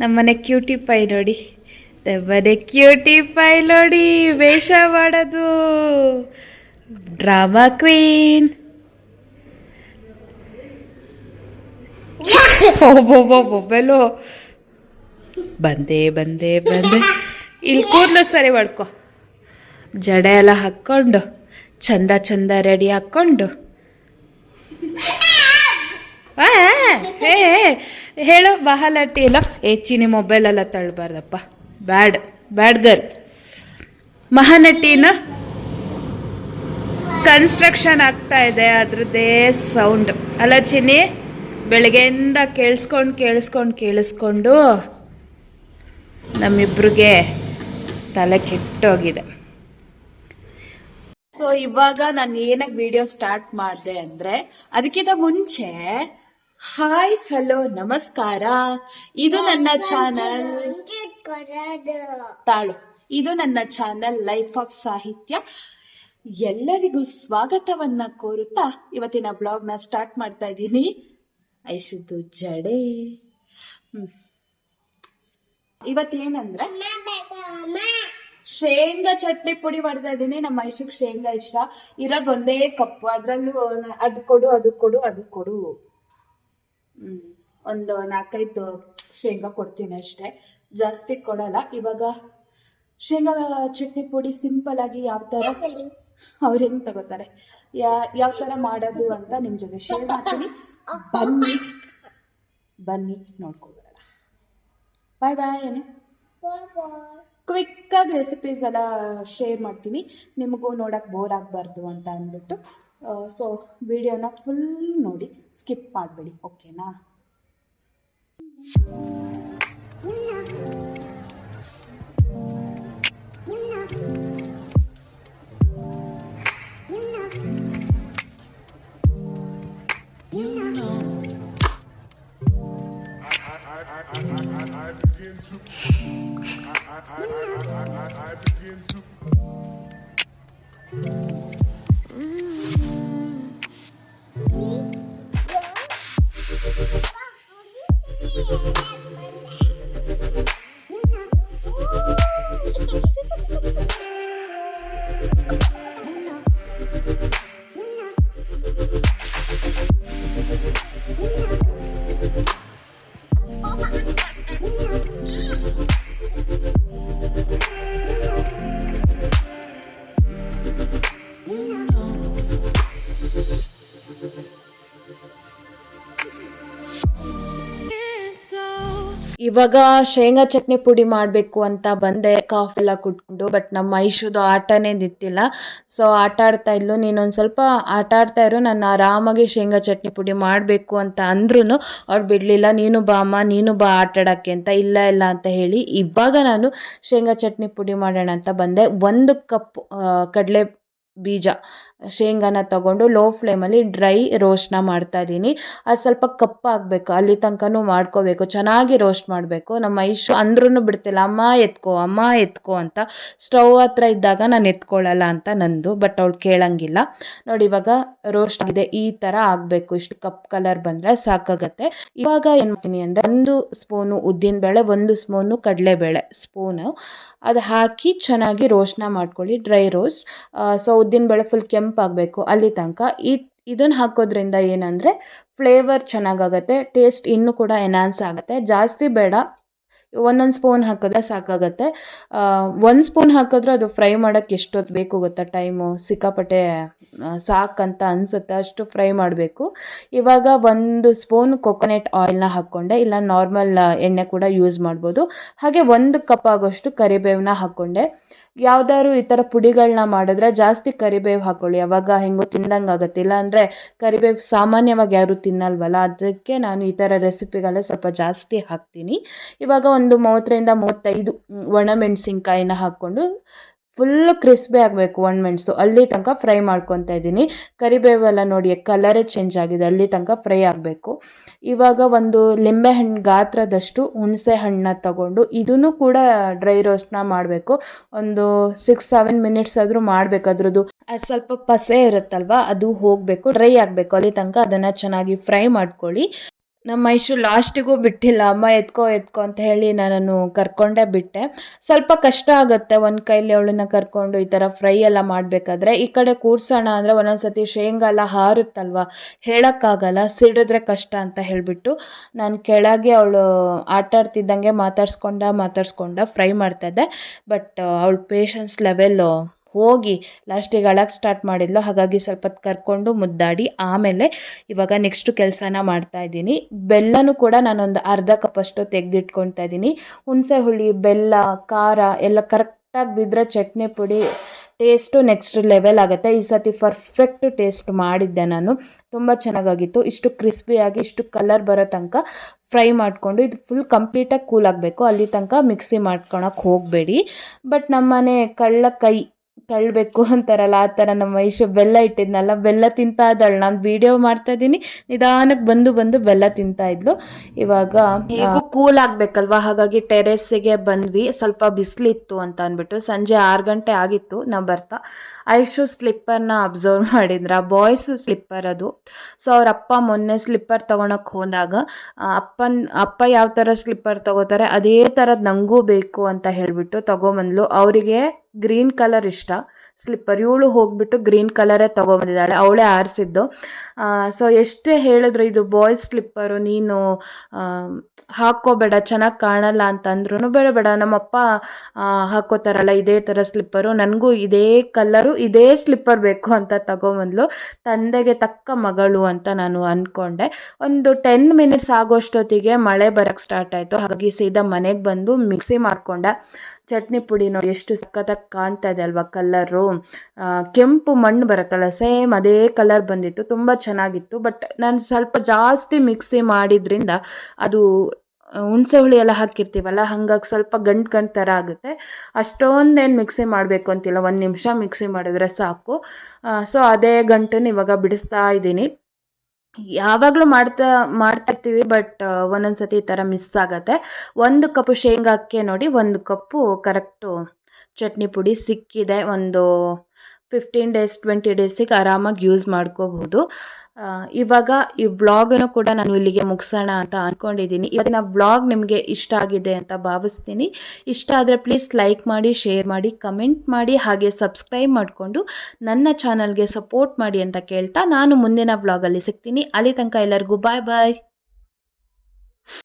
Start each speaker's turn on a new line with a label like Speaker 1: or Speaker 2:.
Speaker 1: ನಮ್ಮನೆ cutie pi ನೋಡಿ. ನಮ್ಮನೆ ಕ್ಯೂಟಿ ಪೈ ನೋಡಿ ವೇಷ ಮಾಡೋದು. ಡ್ರಾಮಾ ಕ್ವೀನ್ ಬೆಲೋ ಬಂದೆ ಬಂದೆ ಬಂದೆ. ಇಲ್ಲಿ ಕೂದಲು ಸರಿ ಮಾಡ್ಕೊ. ಜಡೆ ಎಲ್ಲ ಹಾಕ್ಕೊಂಡು ಚಂದ ಚಂದ ರೆಡಿ ಹಾಕ್ಕೊಂಡು. ಆ, ಏ ಹೇಳು ಬಹಳಟ್ಟಿ ಎಲ್ಲ ಮೊಬೈಲ್ ಮೊಬೈಲೆಲ್ಲ ತಳ್ಬಾರ್ದಪ್ಪ. Bad bad girl. ಮಹಾನಟಿನ ಕನ್ಸ್ಟ್ರಕ್ಷನ್ ಆಗ್ತಾ ಇದೆ, ಅದ್ರದ್ದೇ ಸೌಂಡ್ ಅಲ್ಲ ಚಿನ್ನಿ ಬೆಳಗ್ಗೆಯಿಂದ ಕೇಳಿಸ್ಕೊಂಡು ಕೇಳಿಸ್ಕೊಂಡು ಕೇಳಿಸ್ಕೊಂಡು ನಮ್ಮಿಬ್ರಿಗೆ ತಲೆ ಕೆಟ್ಟೋಗಿದೆ. ಸೊ ಇವಾಗ ನಾನು ಏನಕ್ಕೆ ವಿಡಿಯೋ ಸ್ಟಾರ್ಟ್ ಮಾಡಿದೆ ಅಂದ್ರೆ, ಅದಕ್ಕಿಂತ ಮುಂಚೆ ಹಾಯ್ ಹಲೋ ನಮಸ್ಕಾರ. ಇದು ನನ್ನ ಚಾನಲ್. ತಾಳು ಇದು ನನ್ನ ಚಾನಲ್ ಲೈಫ್ ಆಫ್ ಸಾಹಿತ್ಯ. ಎಲ್ಲರಿಗೂ ಸ್ವಾಗತವನ್ನ ಕೋರುತ್ತಾ ಇವತ್ತಿನ ಬ್ಲಾಗ್ನ ಸ್ಟಾರ್ಟ್ ಮಾಡ್ತಾ ಇದ್ದೀನಿ. ಐಶುದ್ದು ಜಡೆ. ಇವತ್ತೇನಂದ್ರೆ ಶೇಂಗಾ ಚಟ್ನಿ ಪುಡಿ ಮಾಡ್ತಾ ಇದ್ದೀನಿ. ನಮ್ಮ ಐಶುಗ್ ಶೇಂಗಾ ಇಷ್ಟ. ಇರೋದು ಒಂದೇ ಕಪ್ಪು. ಅದ್ರಲ್ಲೂ ಅದು ಕೊಡು ಅದು ಕೊಡು ಅದು ಕೊಡು. ಒಂದು ನಾಲ್ಕೈದು ಶೇಂಗಾ ಕೊಡ್ತೀನಿ ಅಷ್ಟೇ. ಜಾಸ್ತಿ ಕೊಡಲ್ಲ. ಇವಾಗ ಶೇಂಗಾ ಚಟ್ನಿ ಪುಡಿ ಸಿಂಪಲ್ ಆಗಿ ಯಾವ ಥರ ಅವ್ರು ಹೆಂಗ್ ತಗೋತಾರೆ? ಯಾ ಯಾವ ಥರ ಮಾಡೋದು ಅಂತ ನಿಮ್ಮ ಜೊತೆ ಶೇರ್ ಮಾಡ್ತೀನಿ. ಬನ್ನಿ. ಬನ್ನಿ ನೋಡ್ಕೊಬರೋಣ ಬಾಯ್ ಬಾಯ್ ಏನು ಕ್ವಿಕ್ಕಾಗಿ ರೆಸಿಪೀಸ್ ಎಲ್ಲ ಶೇರ್ ಮಾಡ್ತೀನಿ. ನಿಮಗೂ ನೋಡಕ್ಕೆ ಬೋರ್ ಆಗಬಾರ್ದು ಅಂತ ಅಂದ್ಬಿಟ್ಟು. ಸೊ ವಿಡಿಯೋನ ಫುಲ್ ನೋಡಿ ಸ್ಕಿಪ್ ಮಾಡಬೇಡಿ ಓಕೆನಾ
Speaker 2: I begin to.
Speaker 1: ಇವಾಗ ಶೇಂಗಾ ಚಟ್ನಿ ಪುಡಿ ಮಾಡಬೇಕು ಅಂತ ಬಂದೆ ಕಾಫಿ ಎಲ್ಲ ಕುಟ್ಕೊಂಡು ಬಟ್ ನಮ್ಮ ಐಶುದು ಆಟನೇ ನಿಂತಿಲ್ಲ. ಸೊ ಆಟ ಆಡ್ತಾ ಇದ್ಲು. ನೀನೊಂದು ಸ್ವಲ್ಪ ಆಟ ಆಡ್ತಾ ಇರು, ನಾನು ಆರಾಮಾಗಿ ಶೇಂಗಾ ಚಟ್ನಿ ಪುಡಿ ಮಾಡಬೇಕು ಅಂತ ಅಂದ್ರೂ ಅವ್ರು ಬಿಡಲಿಲ್ಲ. ನೀನು ಬಾ ಅಮ್ಮ, ನೀನು ಬಾ ಆಟ ಆಡೋಕ್ಕೆ ಅಂತ, ಇಲ್ಲ ಇಲ್ಲ ಅಂತ ಹೇಳಿ ಇವಾಗ ನಾನು ಶೇಂಗಾ ಚಟ್ನಿ ಪುಡಿ ಮಾಡೋಣ ಅಂತ ಬಂದೆ. ಒಂದು ಕಪ್ ಕಡಲೆ ಬೀಜ, ಶೇಂಗಾನ ತಗೊಂಡು ಲೋ ಫ್ಲೇಮಲ್ಲಿ ಡ್ರೈ ರೋಸ್ಟ್ನ ಮಾಡ್ತಾ ಇದ್ದೀನಿ. ಅದು ಸ್ವಲ್ಪ ಕಪ್ಪಾಗಬೇಕು, ಅಲ್ಲಿ ತನಕನೂ ಮಾಡ್ಕೋಬೇಕು, ಚೆನ್ನಾಗಿ ರೋಸ್ಟ್ ಮಾಡಬೇಕು. ನಮ್ಮ ಐಶು ಅಂದ್ರೂ ಬಿಡ್ತಿಲ್ಲ, ಅಮ್ಮ ಎತ್ಕೋ ಅಮ್ಮ ಎತ್ಕೋ ಅಂತ ಸ್ಟವ್ ಹತ್ರ ಇದ್ದಾಗ ನಾನು ಎತ್ಕೊಳ್ಳಲ್ಲ ಅಂತ ನಂದು ಬಟ್ ಅವಳು ಕೇಳಂಗಿಲ್ಲ. ನೋಡಿ, ಇವಾಗ ರೋಸ್ಟ್ ಆಗಿದೆ, ಈ ಥರ ಆಗಬೇಕು. ಇಷ್ಟು ಕಪ್ ಕಲರ್ ಬಂದರೆ ಸಾಕಾಗತ್ತೆ. ಇವಾಗ ಏನು ಮಾಡ್ತೀನಿ ಅಂದರೆ, ಒಂದು ಸ್ಪೂನು ಉದ್ದಿನಬೇಳೆ, ಒಂದು ಸ್ಪೂನು ಕಡಲೆಬೇಳೆ ಸ್ಪೂನು ಅದು ಹಾಕಿ ಚೆನ್ನಾಗಿ ರೋಸ್ಟ್ನ ಮಾಡ್ಕೊಳ್ಳಿ ಡ್ರೈ ರೋಸ್ಟ್ ಸೊ ಉದ್ದಿನಬೇಳೆ ಫುಲ್ ಕೆಂಪಾಗಬೇಕು ಅಲ್ಲಿ ತನಕ ಈ ಇದನ್ನು ಹಾಕೋದ್ರಿಂದ ಏನಂದರೆ ಫ್ಲೇವರ್ ಚೆನ್ನಾಗಾಗತ್ತೆ ಟೇಸ್ಟ್ ಇನ್ನೂ ಕೂಡ ಎನ್ಹಾನ್ಸ್ ಆಗುತ್ತೆ. ಜಾಸ್ತಿ ಬೇಡ, ಒಂದೊಂದು ಸ್ಪೂನ್ ಹಾಕಿದ್ರೆ ಸಾಕಾಗತ್ತೆ. ಒಂದು ಸ್ಪೂನ್ ಹಾಕಿದ್ರೆ ಅದು ಫ್ರೈ ಮಾಡೋಕ್ಕೆ ಎಷ್ಟೊತ್ತು ಬೇಕು ಗೊತ್ತಾ? ಟೈಮು ಸಿಕ್ಕಾಪಟ್ಟೆ ಸಾಕು ಸಾಕಂತ ಅನಿಸುತ್ತೆ. ಅಷ್ಟು ಫ್ರೈ ಮಾಡಬೇಕು. ಇವಾಗ ಒಂದು ಸ್ಪೂನ್ ಕೊಕೊನೆಟ್ ಆಯಿಲ್ನ ಹಾಕ್ಕೊಂಡೆ. ಇಲ್ಲ ನಾರ್ಮಲ್ ಎಣ್ಣೆ ಕೂಡ ಯೂಸ್ ಮಾಡ್ಬೋದು. ಹಾಗೆ ಒಂದು ಕಪ್ ಆಗೋಷ್ಟು ಕರಿಬೇವನ್ನ ಹಾಕ್ಕೊಂಡೆ. ಯಾವ್ದಾದ್ರು ಈ ಥರ ಪುಡಿಗಳನ್ನ ಮಾಡಿದ್ರೆ ಜಾಸ್ತಿ ಕರಿಬೇವು ಹಾಕೊಳ್ಳಿ. ಅವಾಗ ಹೆಂಗೋ ತಿಂದಂಗೆ ಆಗುತ್ತೆ. ಇಲ್ಲಾಂದರೆ ಕರಿಬೇವು ಸಾಮಾನ್ಯವಾಗಿ ಯಾರು ತಿನ್ನಲ್ವಲ್ಲ. ಅದಕ್ಕೆ ನಾನು ಈ ಥರ ರೆಸಿಪಿಗೆಲ್ಲ ಸ್ವಲ್ಪ ಜಾಸ್ತಿ ಹಾಕ್ತೀನಿ. ಇವಾಗ ಒಂದು ಮೂವತ್ತರಿಂದ ಮೂವತ್ತೈದು ಒಣ ಮೆಣಸಿನ್ಕಾಯಿನ ಹಾಕ್ಕೊಂಡು ಫುಲ್ ಕ್ರಿಸ್ಪಿ ಆಗಬೇಕು ಒಣಮೆಣಸು ಅಲ್ಲಿ ತನಕ ಫ್ರೈ ಮಾಡ್ಕೊತಾ ಇದ್ದೀನಿ. ಕರಿಬೇವೆಲ್ಲ ನೋಡಿ ಕಲರೇ ಚೇಂಜ್ ಆಗಿದೆ. ಅಲ್ಲಿ ತನಕ ಫ್ರೈ ಆಗಬೇಕು. ಇವಾಗ ಒಂದು ಲಿಂಬೆಹಣ್ಣು ಗಾತ್ರದಷ್ಟು ಹುಣಸೆ ಹಣ್ಣನ್ನ ತಗೊಂಡು ಇದನ್ನು ಕೂಡ ಡ್ರೈ ರೋಸ್ಟ್ನ ಮಾಡಬೇಕು. ಒಂದು ಸಿಕ್ಸ್ ಸೆವೆನ್ ಮಿನಿಟ್ಸ್ ಆದರೂ ಮಾಡಬೇಕು. ಅದ್ರದ್ದು ಅದು ಸ್ವಲ್ಪ ಪಸೆ ಇರುತ್ತಲ್ವ, ಅದು ಹೋಗಬೇಕು ಡ್ರೈ ಆಗಬೇಕು. ಅಲ್ಲಿ ತನಕ ಅದನ್ನು ಚೆನ್ನಾಗಿ ಫ್ರೈ ಮಾಡ್ಕೊಳ್ಳಿ. ನಮ್ಮ ಮೈಸೂರು ಲಾಸ್ಟಿಗೂ ಬಿಟ್ಟಿಲ್ಲ, ಅಮ್ಮ ಎತ್ಕೋ ಎತ್ಕೋ ಅಂತ ಹೇಳಿ ನಾನು ಕರ್ಕೊಂಡೇ ಬಿಟ್ಟೆ. ಸ್ವಲ್ಪ ಕಷ್ಟ ಆಗುತ್ತೆ ಒಂದು ಕೈಲಿ ಅವಳನ್ನ ಕರ್ಕೊಂಡು ಈ ಥರ ಫ್ರೈ ಎಲ್ಲ ಮಾಡಬೇಕಾದ್ರೆ. ಈ ಕಡೆ ಕೂರ್ಸೋಣ ಅಂದರೆ ಒಂದೊಂದ್ಸತಿ ಶೇಂಗಾ ಎಲ್ಲ ಹಾರುತ್ತಲ್ವ? ಹೇಳೋಕ್ಕಾಗಲ್ಲ, ಸಿಡಿದ್ರೆ ಕಷ್ಟ ಅಂತ ಹೇಳಿಬಿಟ್ಟು ನಾನು ಕೆಳಗೆ ಅವಳು ಆಟ ಆಡ್ತಿದ್ದಂಗೆ ಮಾತಾಡ್ಸ್ಕೊಂಡ ಮಾತಾಡ್ಸ್ಕೊಂಡ ಫ್ರೈ ಮಾಡ್ತಾಯಿದ್ದೆ ಬಟ್ ಅವಳ ಪೇಷನ್ಸ್ ಲೆವೆಲ್ಲು ಹೋಗಿ ಲಾಸ್ಟಿಗೆ ಅಳಕ್ಕೆ ಸ್ಟಾರ್ಟ್ ಮಾಡಿದ್ಲು. ಹಾಗಾಗಿ ಸ್ವಲ್ಪ ಕರ್ಕೊಂಡು ಮುದ್ದಾಡಿ ಆಮೇಲೆ ಇವಾಗ ನೆಕ್ಸ್ಟ್ ಕೆಲಸನ ಮಾಡ್ತಾ ಇದ್ದೀನಿ. ಬೆಲ್ಲನೂ ಕೂಡ ನಾನೊಂದು ಅರ್ಧ ಕಪ್ಪಷ್ಟು ತೆಗೆದಿಟ್ಕೊಳ್ತಾ ಇದ್ದೀನಿ. ಹುಣಸೆ ಹುಳಿ, ಬೆಲ್ಲ, ಖಾರ ಎಲ್ಲ ಕರೆಕ್ಟಾಗಿ ಬಿದ್ದರೆ ಚಟ್ನಿ ಪುಡಿ ಟೇಸ್ಟು ನೆಕ್ಸ್ಟ್ ಲೆವೆಲ್ ಆಗುತ್ತೆ. ಈ ಸತಿ ಪರ್ಫೆಕ್ಟ್ ಟೇಸ್ಟ್ ಮಾಡಿದ್ದೆ ನಾನು. ತುಂಬ ಚೆನ್ನಾಗಾಗಿತ್ತು. ಇಷ್ಟು ಕ್ರಿಸ್ಪಿಯಾಗಿ ಇಷ್ಟು ಕಲರ್ ಬರೋ ತನಕ ಫ್ರೈ ಮಾಡಿಕೊಂಡು ಇದು ಫುಲ್ ಕಂಪ್ಲೀಟಾಗಿ ಕೂಲ್ ಆಗಬೇಕು. ಅಲ್ಲಿ ತನಕ ಮಿಕ್ಸಿ ಮಾಡ್ಕೊಳಕ್ಕೆ ಹೋಗಬೇಡಿ. ಬಟ್ ನಮ್ಮನೆ ಕಳ್ಳ ಕೈ ತಳ್ಳಬೇಕು ಅಂತಾರಲ್ಲ, ಆ ಥರ ನಮ್ಮ ಐಶು ಬೆಲ್ಲ ಇಟ್ಟಿದ್ನಲ್ಲ, ಬೆಲ್ಲ ತಿಂತಾ ಇದ್ದಾಳೆ. ನಾನು ವಿಡಿಯೋ ಮಾಡ್ತಾ ಇದ್ದೀನಿ. ನಿಧಾನಕ್ಕೆ ಬಂದು ಬಂದು ಬೆಲ್ಲ ತಿಂತಾ ಇದ್ಲು. ಇವಾಗ ಕೂಲ್ ಆಗ್ಬೇಕಲ್ವಾ? ಹಾಗಾಗಿ ಟೆರೆಸ್ಸಿಗೆ ಬಂದ್ವಿ. ಸ್ವಲ್ಪ ಬಿಸಿಲಿತ್ತು ಅಂತ ಅಂದ್ಬಿಟ್ಟು ಸಂಜೆ ಆರು ಗಂಟೆ ಆಗಿತ್ತು, ನಾವು ಬರ್ತಾ. ಐಶು ಸ್ಲಿಪ್ಪರ್ನ ಅಬ್ಸರ್ವ್ ಮಾಡಿದ್ರ? ಬಾಯ್ಸ್ ಸ್ಲಿಪ್ಪರ್ ಅದು. ಸೊ ಅವ್ರ ಅಪ್ಪ ಮೊನ್ನೆ ಸ್ಲಿಪ್ಪರ್ ತೊಗೊಳಕ್ಕೆ ಹೋದಾಗ ಅಪ್ಪನ, ಅಪ್ಪ ಯಾವ ಥರ ಸ್ಲಿಪ್ಪರ್ ತಗೋತಾರೆ, ಅದೇ ಥರದ್ದು ನಂಗೂ ಬೇಕು ಅಂತ ಹೇಳಿಬಿಟ್ಟು ತಗೊಂಬಂದ್ಲು. ಅವರಿಗೆ ಗ್ರೀನ್ ಕಲರ್ ಇಷ್ಟ. ಸ್ಲಿಪ್ಪರ್ ಇವಳು ಹೋಗ್ಬಿಟ್ಟು ಗ್ರೀನ್ ಕಲರೇ ತೊಗೊಂಬಂದಿದ್ದಾಳೆ ಅವಳೇ ಆರಿಸಿದ್ದು. ಸೊ ಎಷ್ಟೇ ಹೇಳಿದ್ರು ಇದು ಬಾಯ್ಸ್ ಸ್ಲಿಪ್ಪರು ನೀನು ಹಾಕೋಬೇಡ ಚೆನ್ನಾಗಿ ಕಾಣಲ್ಲ ಅಂತಂದ್ರೂ ಬೇಡ ಬೇಡ. ನಮ್ಮಪ್ಪ ಹಾಕೋತಾರಲ್ಲ ಇದೇ ಥರ ಸ್ಲಿಪ್ಪರು ನನಗೂ ಇದೇ ಕಲರು, ಇದೇ ಸ್ಲಿಪ್ಪರ್ ಬೇಕು ಅಂತ ತಗೊಂಬಂದ್ಲು ತಂದೆಗೆ ತಕ್ಕ ಮಗಳು ಅಂತ ನಾನು ಅಂದ್ಕೊಂಡೆ ಒಂದು ಟೆನ್ ಮಿನಿಟ್ಸ್ ಆಗೋಷ್ಟೊತ್ತಿಗೆ ಮಳೆ ಬರೋಕ್ಕೆ ಸ್ಟಾರ್ಟ್ ಆಯಿತು. ಹಾಗಾಗಿ ಸೀದಾ ಮನೆಗೆ ಬಂದು ಮಿಕ್ಸಿ ಮಾಡಿಕೊಂಡೆ. ಚಟ್ನಿ ಪುಡಿ ನೋಡಿ ಎಷ್ಟು ಸಖತ್ತಾಗಿ ಕಾಣ್ತಾ ಇದೆ ಅಲ್ವಾ ಕಲರು. ಕೆಂಪು ಮಣ್ಣು ಬರುತ್ತಲ್ಲ, ಸೇಮ್ ಅದೇ ಕಲರ್ ಬಂದಿತ್ತು, ತುಂಬ ಚೆನ್ನಾಗಿತ್ತು. ಬಟ್ ನಾನು ಸ್ವಲ್ಪ ಜಾಸ್ತಿ ಮಿಕ್ಸಿ ಮಾಡಿದ್ರಿಂದ ಅದು ಹುಣಸೆ ಹುಳಿ ಎಲ್ಲ ಹಾಕಿರ್ತೀವಲ್ಲ, ಹಾಗಾಗಿ ಸ್ವಲ್ಪ ಗಂಟು ಗಂಟು ಥರ ಆಗುತ್ತೆ. ಅಷ್ಟೊಂದೇನು ಮಿಕ್ಸಿ ಮಾಡಬೇಕು ಅಂತಿಲ್ಲ, ಒಂದು ನಿಮಿಷ ಮಿಕ್ಸಿ ಮಾಡಿದ್ರೆ ಸಾಕು. ಸೊ ಅದೇ ಗಂಟನ್ನು ಇವಾಗ ಬಿಡಿಸ್ತಾ ಇದ್ದೀನಿ. ಯಾವಾಗಲೂ ಮಾಡ್ತಾ ಮಾಡ್ತಾ ಇರ್ತೀವಿ ಬಟ್ ಒಂದೊಂದು ಸತಿ ಈ ಥರ ಮಿಸ್ ಆಗುತ್ತೆ. ಒಂದು ಕಪ್ಪು ಶೇಂಗಾಕ್ಕೆ ನೋಡಿ, ಒಂದು ಕಪ್ಪು ಕರೆಕ್ಟು ಚಟ್ನಿ ಪುಡಿ ಸಿಕ್ಕಿದೆ, ಒಂದು ಫಿಫ್ಟೀನ್ ಡೇಸ್ ಟ್ವೆಂಟಿ ಡೇಸಿಗೆ ಆರಾಮಾಗಿ ಯೂಸ್ ಮಾಡ್ಕೋಬಹುದು. ಇವಾಗ ಈ ವ್ಲಾಗನ್ನು ಕೂಡ ನಾನು ಇಲ್ಲಿಗೆ ಮುಗಿಸೋಣ ಅಂತ ಅಂದ್ಕೊಂಡಿದ್ದೀನಿ ಇವತ್ತಿನ ವ್ಲಾಗ್ ನಿಮಗೆ ಇಷ್ಟ ಆಗಿದೆ ಅಂತ ಭಾವಿಸ್ತೀನಿ. ಇಷ್ಟ ಆದರೆ ಪ್ಲೀಸ್ ಲೈಕ್ ಮಾಡಿ ಶೇರ್ ಮಾಡಿ ಕಮೆಂಟ್ ಮಾಡಿ, ಹಾಗೆ ಸಬ್ಸ್ಕ್ರೈಬ್ ಮಾಡಿಕೊಂಡು ನನ್ನ ಚಾನಲ್ಗೆ ಸಪೋರ್ಟ್ ಮಾಡಿ ಅಂತ ಕೇಳ್ತಾ ನಾನು ಮುಂದಿನ ವ್ಲಾಗಲ್ಲಿ ಸಿಗ್ತೀನಿ. ಅಲ್ಲಿ ತನಕ ಎಲ್ಲರಿಗೂ ಬಾಯ್ ಬಾಯ್